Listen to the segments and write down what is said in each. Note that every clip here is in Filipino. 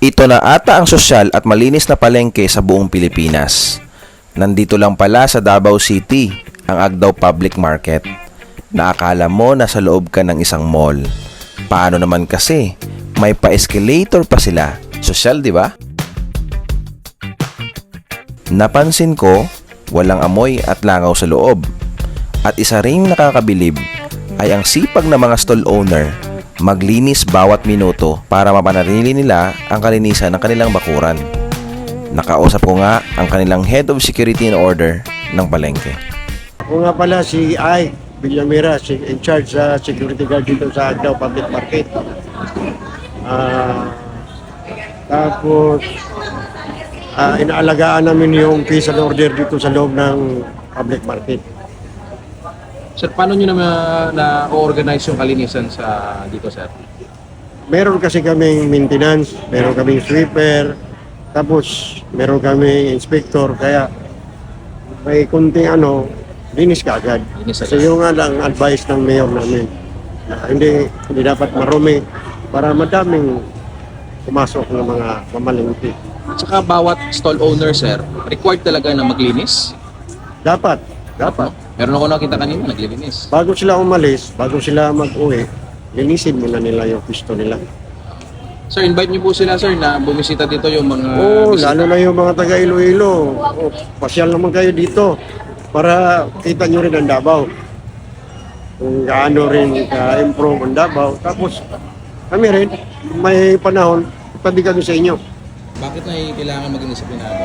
Ito na ata ang sosyal at malinis na palengke sa buong Pilipinas. Nandito lang pala sa Davao City, ang Agdao Public Market. Naakala mo na sa loob ka ng isang mall. Paano naman kasi? May pa-escalator pa sila. Sosyal, di ba? Napansin ko, walang amoy at langaw sa loob. At isa ring nakakabilib ay ang sipag ng mga stall owner maglinis bawat minuto para mapanatili nila ang kalinisan ng kanilang bakuran. Nakausap ko nga ang kanilang head of security and order ng palengke. Ako nga pala si Ay Villamira, si in charge sa security guard dito sa Agdao Public Market. Ah, tapos, ah, inaalagaan namin yung peace and order dito sa loob ng public market. Sir, paano nyo na na-organize yung kalinisan sa dito, sir? Meron kasi kaming maintenance, meron kaming sweeper, tapos meron kaming inspector, kaya may kunting ano, linis ka agad. Linis Kasi agad. yung nga lang advice ng mayor namin, na hindi, hindi dapat marumi para madaming pumasok ng mga mamalingki. At saka bawat stall owner, sir, required talaga na maglinis. Dapat, dapat. Meron ako nakita kanina, naglilinis. Bago sila umalis, bago sila mag-uwi, linisin muna nila yung pisto nila. Sir, invite niyo po sila, sir, na bumisita dito yung mga... Oo, bisita. lalo na yung mga taga Iloilo. O, pasyal naman kayo dito para kita nyo rin ang Davao. Kung gaano rin ka-improve ang Davao. Tapos kami rin, may panahon, tabi kami sa inyo. Bakit na kailangan maging disiplinado?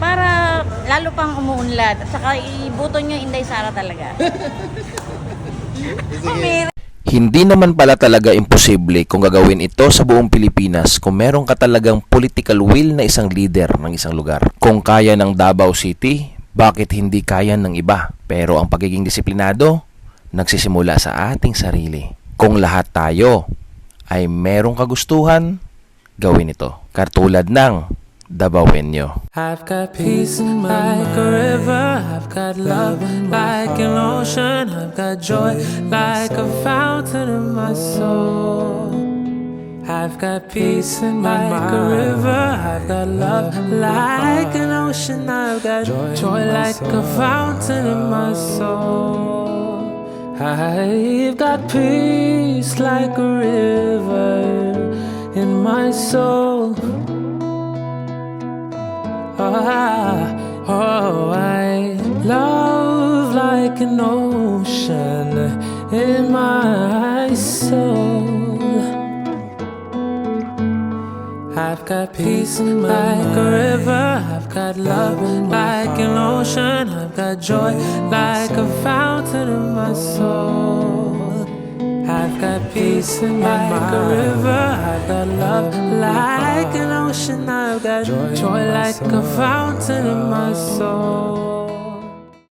Para lalo pang umuunlad at saka ibuto nyo yung Inday Sara talaga. Hindi naman pala talaga imposible kung gagawin ito sa buong Pilipinas kung meron ka talagang political will na isang leader ng isang lugar. Kung kaya ng Davao City, bakit hindi kaya ng iba? Pero ang pagiging disiplinado, nagsisimula sa ating sarili. Kung lahat tayo ay merong kagustuhan, gawin ito. Katulad ng Davaoenyo. I've got peace like a river. I've got love like an ocean. I've got joy like a fountain in my soul. I've got peace in my like a river. I've got love like an ocean. I've got joy, like a fountain in my soul. I've got peace like a river in my soul. Oh, I, oh, I love like an ocean in my soul. I've got peace like a river. I've got love like an ocean. I've got joy like a fountain in my soul. My like a river. I've got love like an ocean. I've got joy, like a fountain in my soul.